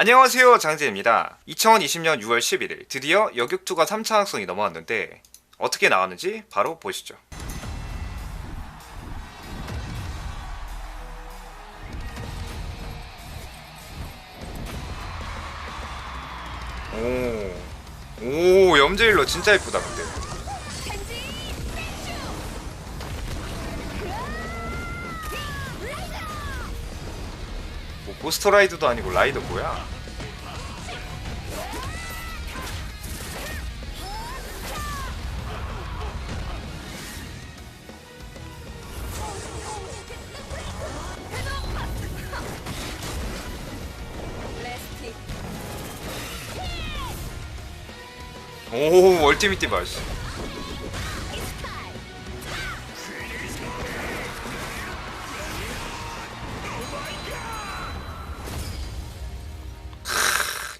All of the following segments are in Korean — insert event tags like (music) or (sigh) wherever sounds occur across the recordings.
안녕하세요 장재입니다. 2020년 6월 11일 드디어 여객2가 3차 학성이 넘어왔는데 어떻게 나왔는지 바로 보시죠. 오, 오 염제일러 진짜 예쁘다 근데 고스트 라이드도 아니고 라이더 뭐야? 오 마시 크,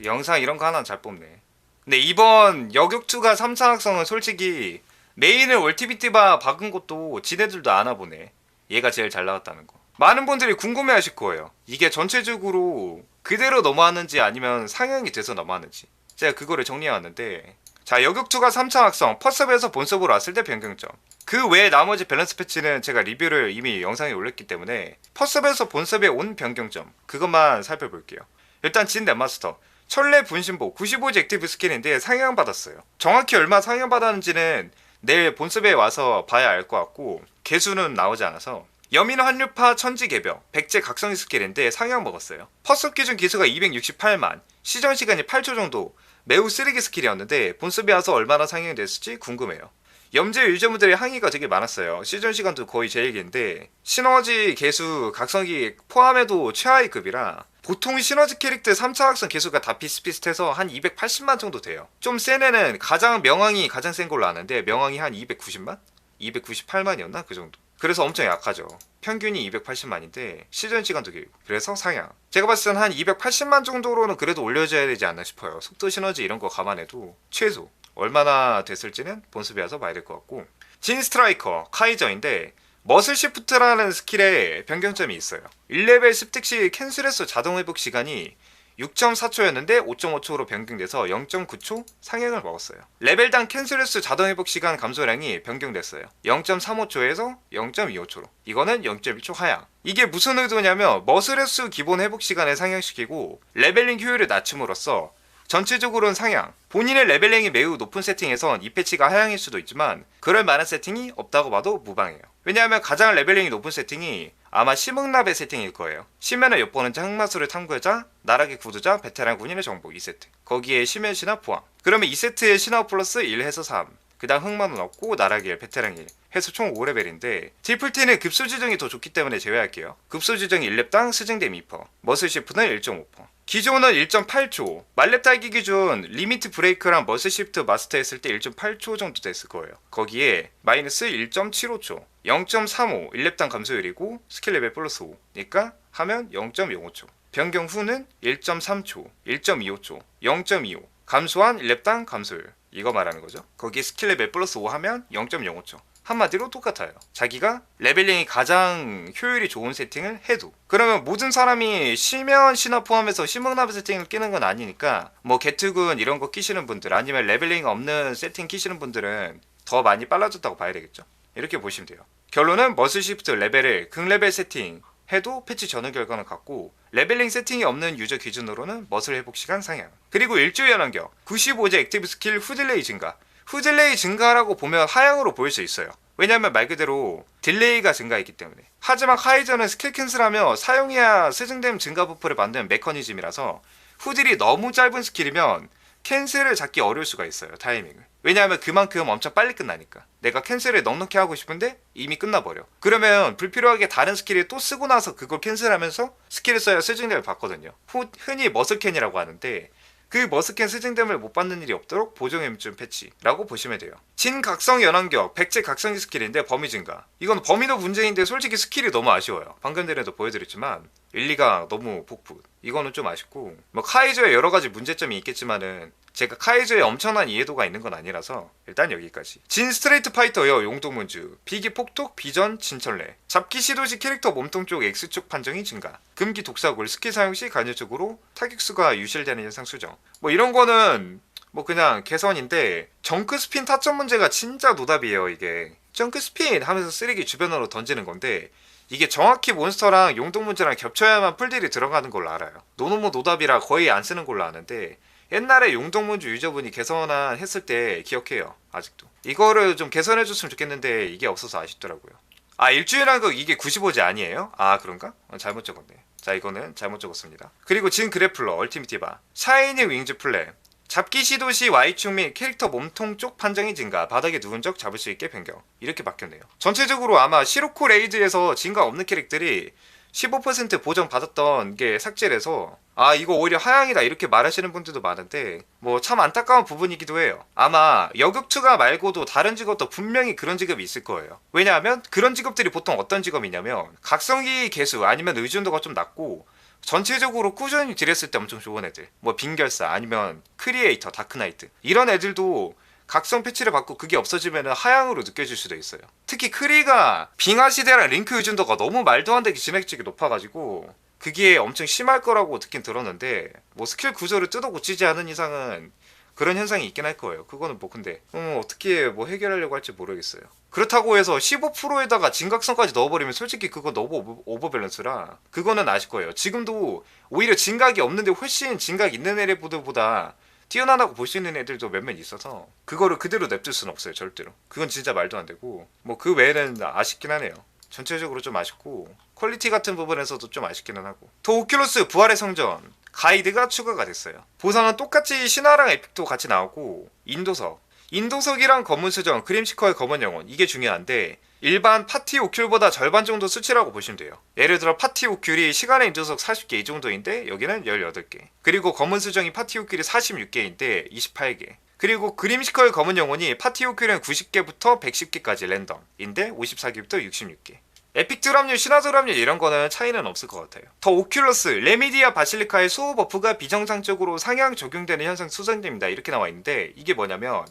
영상 이런 거 하나 잘 뽑네. 근데 이번 여격투가 3차 학성은 솔직히 메인을 얼티미티바 박은 것도 지네들도 아나 보네. 얘가 제일 잘 나왔다는 거. 많은 분들이 궁금해 하실 거예요. 이게 전체적으로 그대로 넘어왔는지 아니면 상향이 돼서 넘어왔는지. 제가 그거를 정리해왔는데 자 여격투가 3차 학성 퍼섭에서 본섭으로 왔을 때 변경점. 그 외에 나머지 밸런스 패치는 제가 리뷰를 이미 영상에 올렸기 때문에 퍼섭에서 본섭에 온 변경점 그것만 살펴볼게요. 일단 진 넷마스터 철내 분신보 95지 액티브 스킬인데 상향 받았어요 정확히 얼마 상향 받았는지는 내일 본섭에 와서 봐야 알 것 같고 개수는 나오지 않아서 여민 환류파 천지 개벽 백제 각성기 스킬인데 상향 먹었어요 퍼섭 기준 기수가 268만 시전 시간이 8초 정도 매우 쓰레기 스킬이었는데 본섭에 와서 얼마나 상향이 됐을지 궁금해요. 염제 유저분들의 항의가 되게 많았어요. 시즌 시간도 거의 제일 긴데 시너지 개수 각성기 포함해도 최하위 급이라 보통 시너지 캐릭터 3차 각성 개수가 다 비슷비슷해서 한 280만 정도 돼요. 좀 센 애는 가장 명왕이 가장 센 걸로 아는데 명왕이 한 290만? 298만이었나 그 정도. 그래서 엄청 약하죠. 평균이 280만인데 시전 시간도 길고 그래서 상향. 제가 봤을 땐 한 280만 정도로는 그래도 올려줘야 되지 않나 싶어요. 속도 시너지 이런 거 감안해도 최소 얼마나 됐을지는 본습에 와서 봐야 될 것 같고 진 스트라이커 카이저인데 머슬 시프트라는 스킬에 변경점이 있어요. 1레벨 습득 시 캔슬에서 자동 회복 시간이 6.4초였는데 5.5초로 변경돼서 0.9초 상향을 먹었어요. 레벨당 캔슬수 자동 회복 시간 감소량이 변경됐어요. 0.35초에서 0.25초로. 이거는 0.1초 하향. 이게 무슨 의도냐면 머슬 횟수 기본 회복 시간을 상향시키고 레벨링 효율을 낮춤으로써 전체적으로는 상향. 본인의 레벨링이 매우 높은 세팅에선 이 패치가 하향일 수도 있지만 그럴 만한 세팅이 없다고 봐도 무방해요. 왜냐하면 가장 레벨링이 높은 세팅이 아마 심흥랍의 세팅일 거예요. 심연을 엿보는 흑마술을 탐구하자 나락의 구두자 베테랑 군인의 정복 2세트. 거기에 심연 신화 포함. 그러면 2세트에 신화 플러스 1 해서 3. 그 다음 흑마는 없고 나락이 1 베테랑 1 해서 총 5레벨인데 트리플T는 급소 지정이 더 좋기 때문에 제외할게요. 급소 지정이 1렙당 스증댐 2%, 머슬 시프트는 1.5%. 기존은 1.8초, 말렙 딸기 기준 리미트 브레이크랑 머슬 시프트 마스터 했을 때 1.8초 정도 됐을 거예요. 거기에 마이너스 1.75초, 0.35 1렙당 감소율이고 스킬 레벨 플러스 5. 니까 하면 0.05초. 변경 후는 1.3초, 1.25초, 0.25. 감소한 1렙당 감소율. 이거 말하는 거죠. 거기 스킬 레벨 플러스 5 하면 0.05초. 한마디로 똑같아요. 자기가 레벨링이 가장 효율이 좋은 세팅을 해도 그러면 모든 사람이 심연 신화 포함해서 심흥납 세팅을 끼는 건 아니니까 뭐 개특은 이런 거 끼시는 분들 아니면 레벨링 없는 세팅 끼시는 분들은 더 많이 빨라졌다고 봐야 되겠죠. 이렇게 보시면 돼요. 결론은 머슬 시프트 레벨을 극레벨 세팅 해도 패치 전후 결과는 같고 레벨링 세팅이 없는 유저 기준으로는 머슬 회복 시간 상향 그리고 일주일 연원격 95제 액티브 스킬 후딜레이 증가 후 딜레이 증가라고 보면 하향으로 보일 수 있어요. 왜냐하면 말 그대로 딜레이가 증가했기 때문에. 하지만 카이저는 스킬 캔슬하며 사용해야 세증됨 증가 부프를 만드는 메커니즘이라서 후딜이 너무 짧은 스킬이면 캔슬을 잡기 어려울 수가 있어요 타이밍을. 왜냐하면 그만큼 엄청 빨리 끝나니까. 내가 캔슬을 넉넉히 하고 싶은데 이미 끝나버려. 그러면 불필요하게 다른 스킬을 또 쓰고 나서 그걸 캔슬하면서 스킬을 써야 스증됨을 받거든요. 후- 흔히 머슬캔이라고 하는데 그 머스캔 스증됨을 못 받는 일이 없도록 보정엠준 패치라고 보시면 돼요. 진각성 연환격 백제 각성기 스킬인데 범위 증가. 이건 범위도 문제인데 솔직히 스킬이 너무 아쉬워요. 방금 전에도 보여드렸지만 1, 2가 너무 복붙. 이거는 좀 아쉽고 뭐 카이조에 여러 가지 문제점이 있겠지만은 제가 카이조에 엄청난 이해도가 있는 건 아니라서 일단 여기까지. 진 스트레이트 파이터여 용동문주. 비기 폭톡 비전 진철래 잡기 시도 시 캐릭터 몸통 쪽 X축 판정이 증가. 금기 독사골 스킬 사용 시 간헐적으로 타격수가 유실되는 현상 수정. 뭐 이런 거는 뭐 그냥 개선인데 정크 스핀 타점 문제가 진짜 노답이에요 이게. 정크 스핀 하면서 쓰레기 주변으로 던지는 건데 이게 정확히 몬스터랑 용동 문제랑 겹쳐야만 풀딜이 들어가는 걸로 알아요. 노노모 노답이라 거의 안 쓰는 걸로 아는데 옛날에 용동문주 유저분이 개선한 했을 때 기억해요 아직도. 이거를 좀 개선해 줬으면 좋겠는데 이게 없어서 아쉽더라고요. 아 일주일 한 거 이게 95지 아니에요? 아 그런가? 어, 잘못 적었네. 자 이거는 잘못 적었습니다. 그리고 진 그래플러 얼티미티바 샤이니 윙즈 플레 잡기 시도 시 Y축 및 캐릭터 몸통 쪽 판정이 증가. 바닥에 누운 적 잡을 수 있게 변경. 이렇게 바뀌었네요. 전체적으로 아마 시로코 레이드에서 진가 없는 캐릭들이 15% 보정 받았던 게 삭제돼서 아 이거 오히려 하향이다 이렇게 말하시는 분들도 많은데 뭐 참 안타까운 부분이기도 해요. 아마 여격투가 말고도 다른 직업도 분명히 그런 직업이 있을 거예요. 왜냐하면 그런 직업들이 보통 어떤 직업이냐면 각성기 개수 아니면 의존도가 좀 낮고 전체적으로 꾸준히 딜했을 때 엄청 좋은 애들. 뭐 빙결사 아니면 크리에이터 다크나이트. 이런 애들도 각성 패치를 받고 그게 없어지면 하향으로 느껴질 수도 있어요 특히 크리가 빙하 시대랑 링크 의존도가 너무 말도 안 되게 진액적이 높아가지고 그게 엄청 심할 거라고 듣긴 들었는데 뭐 스킬 구조를 뜯어 고치지 않은 이상은 그런 현상이 있긴 할 거예요. 그거는 뭐 근데 음, 어떻게 뭐 해결하려고 할지 모르겠어요. 그렇다고 해서 15%에다가 진각성까지 넣어버리면 솔직히 그거 너무 오버, 오버밸런스라 그거는 아실 거예요. 지금도 오히려 진각이 없는데 훨씬 진각 있는 애들보다 뛰어나다고 볼 수 있는 애들도 몇몇 있어서 그거를 그대로 냅둘 수는 없어요 절대로. 그건 진짜 말도 안 되고 뭐 그 외에는 아쉽긴 하네요. 전체적으로 좀 아쉽고 퀄리티 같은 부분에서도 좀 아쉽기는 하고. 더 오큘러스 부활의 성전 가이드가 추가가 됐어요. 보상은 똑같이 신화랑 에픽도 같이 나오고 인도석 인도석이랑 검은 수정 그림시커의 검은 영혼 이게 중요한데 일반 파티 오큘보다 절반 정도 수치라고 보시면 돼요. 예를 들어 파티 오큘이 시간의 인도석 40개 이 정도인데 여기는 18개. 그리고 검은 수정이 파티 오큘이 46개인데 28개. 그리고 그림시컬 검은 영혼이 파티 오큘은 90개부터 110개까지 랜덤인데 54개부터 66개. 에픽 드랍률, 신화 드랍률 이런 거는 차이는 없을 것 같아요. 더 오큘러스, 레미디아 바실리카의 수호 버프가 비정상적으로 상향 적용되는 현상 수정됩니다. 이렇게 나와 있는데 이게 뭐냐면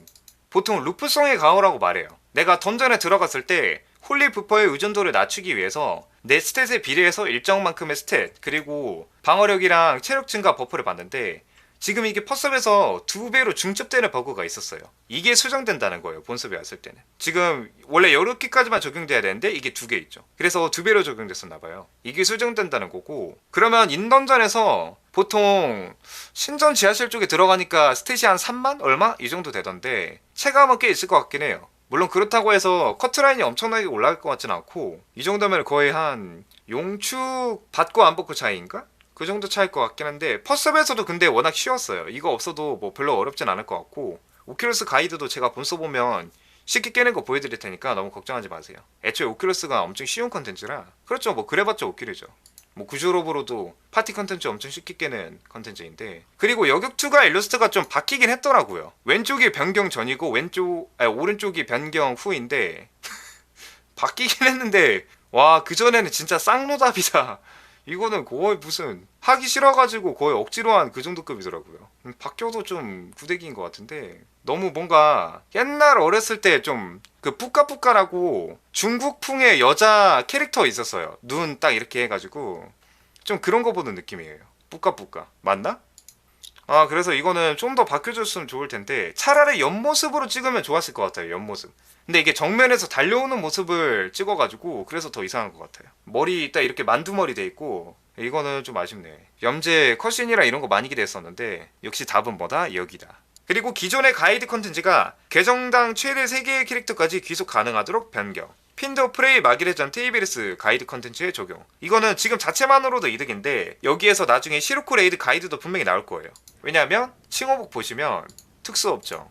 보통 루프성의 강화라고 말해요. 내가 던전에 들어갔을 때 홀리 부퍼의 의존도를 낮추기 위해서 내 스탯에 비례해서 일정만큼의 스탯 그리고 방어력이랑 체력 증가 버프를 받는데 지금 이게 퍼섭에서 두 배로 중첩되는 버그가 있었어요. 이게 수정된다는 거예요. 본섭에 왔을 때는. 지금 원래 여러 개까지만 적용돼야 되는데 이게 두 개 있죠. 그래서 두 배로 적용됐었나 봐요. 이게 수정된다는 거고 그러면 인던전에서 보통 신전 지하실 쪽에 들어가니까 스탯이 한 3만 얼마 이 정도 되던데 체감은 꽤 있을 것 같긴 해요. 물론 그렇다고 해서 커트라인이 엄청나게 올라갈 것 같진 않고 이 정도면 거의 한 용축 받고 안 받고 차이인가? 그 정도 차일 것 같긴 한데 퍼스업에서도 근데 워낙 쉬웠어요. 이거 없어도 뭐 별로 어렵진 않을 것 같고 오큘러스 가이드도 제가 본 써보면 쉽게 깨는 거 보여드릴 테니까 너무 걱정하지 마세요. 애초에 오큘러스가 엄청 쉬운 컨텐츠라 그렇죠. 뭐 그래봤자 오큘이죠. 뭐 구조로브로도 파티 컨텐츠 엄청 쉽게 깨는 컨텐츠인데 그리고 여격2가 일러스트가 좀 바뀌긴 했더라고요. 왼쪽이 변경 전이고 왼쪽 아니 오른쪽이 변경 후인데 (laughs) 바뀌긴 했는데 와 그전에는 진짜 쌍노답이다. 이거는 거의 무슨 하기 싫어가지고 거의 억지로 한 그 정도 급이더라고요. 음, 바뀌어도 좀 구대기인 것 같은데 너무 뭔가 옛날 어렸을 때 좀 그 뿌까뿌까라고 중국풍의 여자 캐릭터 있었어요. 눈 딱 이렇게 해가지고 좀 그런 거 보는 느낌이에요. 뿌까뿌까 맞나? 아 그래서 이거는 좀 더 바뀌어줬으면 좋을 텐데 차라리 옆모습으로 찍으면 좋았을 것 같아요. 옆모습. 근데 이게 정면에서 달려오는 모습을 찍어가지고 그래서 더 이상한 것 같아요. 머리 딱 이렇게 만두머리 돼 있고 이거는 좀 아쉽네. 염제 컷신이랑 이런 거 많이 기대했었는데 역시 답은 뭐다? 여기다. 그리고 기존의 가이드 컨텐츠가 계정당 최대 3개의 캐릭터까지 귀속 가능하도록 변경. 핀더 프레이 마기레 전 테이비리스 가이드 컨텐츠에 적용. 이거는 지금 자체만으로도 이득인데 여기에서 나중에 시루코 레이드 가이드도 분명히 나올 거예요. 왜냐하면 칭호복 보시면 특수 업종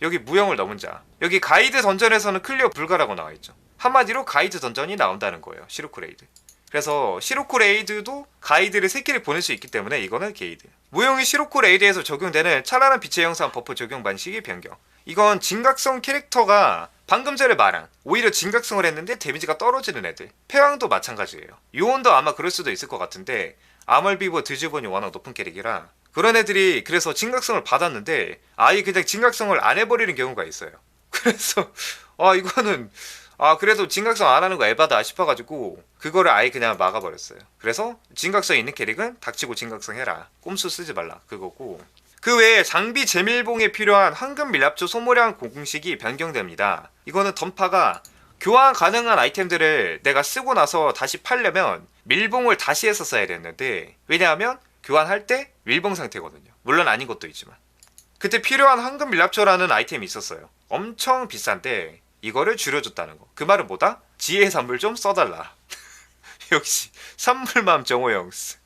여기 무형을 넘은 자. 여기 가이드 던전에서는 클리어 불가라고 나와 있죠. 한마디로 가이드 던전이 나온다는 거예요. 시루코 레이드. 그래서 시로코 레이드도 가이드를 3개를 보낼 수 있기 때문에 이거는 게이드. 무형이 시로코 레이드에서 적용되는 찬란한 빛의 영상 버프 적용 방식이 변경. 이건 진각성 캐릭터가 방금 전에 말한 오히려 진각성을 했는데 데미지가 떨어지는 애들. 패왕도 마찬가지예요. 요원도 아마 그럴 수도 있을 것 같은데 아멀비버 드즈본이 워낙 높은 캐릭이라 그런 애들이 그래서 진각성을 받았는데 아예 그냥 진각성을 안 해버리는 경우가 있어요. (laughs) 그래서 아 이거는 아 그래도 진각성 안 하는 거 에바다 싶어가지고 그거를 아예 그냥 막아버렸어요. 그래서 진각성 있는 캐릭은 닥치고 진각성 해라. 꼼수 쓰지 말라. 그거고 그 외에 장비 재밀봉에 필요한 황금 밀랍조 소모량 공식이 변경됩니다. 이거는 던파가 교환 가능한 아이템들을 내가 쓰고 나서 다시 팔려면 밀봉을 다시 해서 써야 되는데 왜냐하면 교환할 때 밀봉 상태거든요. 물론 아닌 것도 있지만 그때 필요한 황금 밀랍조라는 아이템이 있었어요. 엄청 비싼데 이거를 줄여줬다는 거. 그 말은 뭐다? 지혜 산물 좀 써달라. (laughs) 역시 산물맘 정호영스.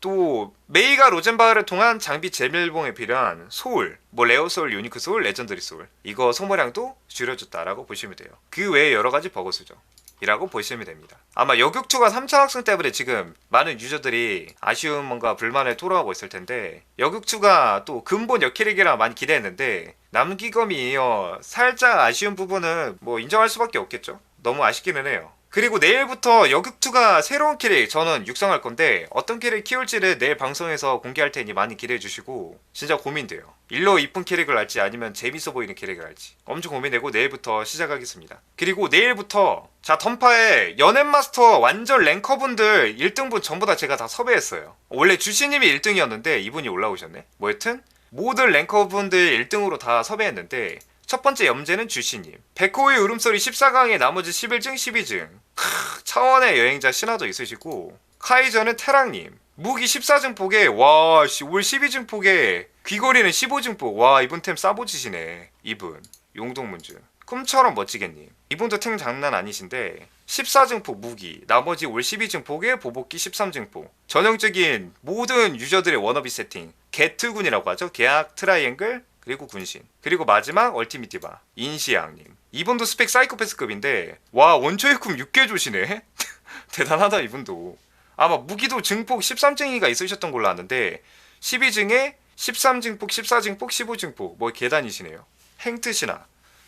또 메이가 로젠바흐를 통한 장비 재밀봉에 필요한 소울, 뭐 레어 소울, 유니크 소울, 레전더리 소울 이거 소모량도 줄여줬다라고 보시면 돼요. 그 외에 여러 가지 버거 수죠. 이라고 보시면 됩니다. 아마 여격투가 3차 학생 때문에 지금 많은 유저들이 아쉬운 뭔가 불만을 토로하고 있을 텐데 여격투가 또 근본 역캐릭이라 많이 기대했는데 남기검이 이어 살짝 아쉬운 부분은 뭐 인정할 수밖에 없겠죠. 너무 아쉽기는 해요. 그리고 내일부터 여극투가 새로운 캐릭 저는 육성할 건데 어떤 캐릭 키울지를 내일 방송에서 공개할 테니 많이 기대해 주시고 진짜 고민돼요. 일로 이쁜 캐릭을 할지 아니면 재밌어 보이는 캐릭을 할지 엄청 고민되고 내일부터 시작하겠습니다. 그리고 내일부터 자 던파에 연애 마스터 완전 랭커분들 1등분 전부 다 제가 다 섭외했어요. 원래 주시님이 1등이었는데 이분이 올라오셨네. 뭐 여튼 모든 랭커분들 1등으로 다 섭외했는데 첫 번째 염제는 주시님. 백호의 울음소리 14강에 나머지 11증 12증. 크, 차원의 여행자 신화도 있으시고 카이저는 태랑님. 무기 14증 폭에 와, 씨, 올 12증 폭에 귀걸이는 15증 폭. 와, 이분 템 싸보지시네. 이분. 용동문주. 꿈처럼 멋지겠님. 이분도 템 장난 아니신데 14증폭 무기, 나머지 올 12증폭에 보복기 13증폭. 전형적인 모든 유저들의 워너비 세팅. 게트군이라고 하죠. 계약 트라이앵글 그리고 군신 그리고 마지막 얼티밋 디바 인시양님. 이분도 스펙 사이코패스급인데 와 원초의쿰 6개 조시네. (laughs) 대단하다 이분도. 아마 무기도 증폭 13증이가 있으셨던 걸로 아는데 12증에 13증폭 14증폭 15증폭 뭐 계단이시네요. 행트시나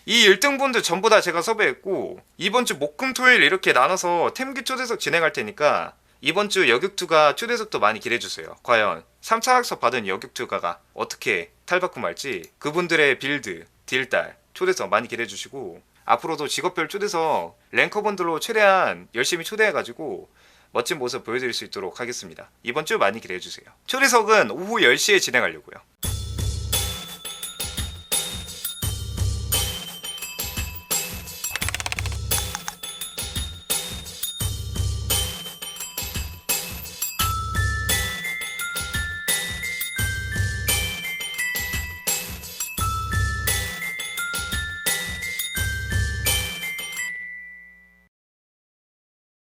이 1등분들 전부 다 제가 섭외했고 이번 주 목금토일 이렇게 나눠서 템기 초대석 진행할 테니까 이번 주 여격투가 초대석도 많이 기대해주세요. 과연 3차 학습 받은 여격투가가 어떻게 탈바꿈 할지 그분들의 빌드, 딜달, 초대석 많이 기대해 주시고 앞으로도 직업별 초대석 랭커분들로 최대한 열심히 초대해가지고 멋진 모습 보여드릴 수 있도록 하겠습니다. 이번 주 많이 기대해 주세요. 초대석은 오후 10시에 진행하려고요.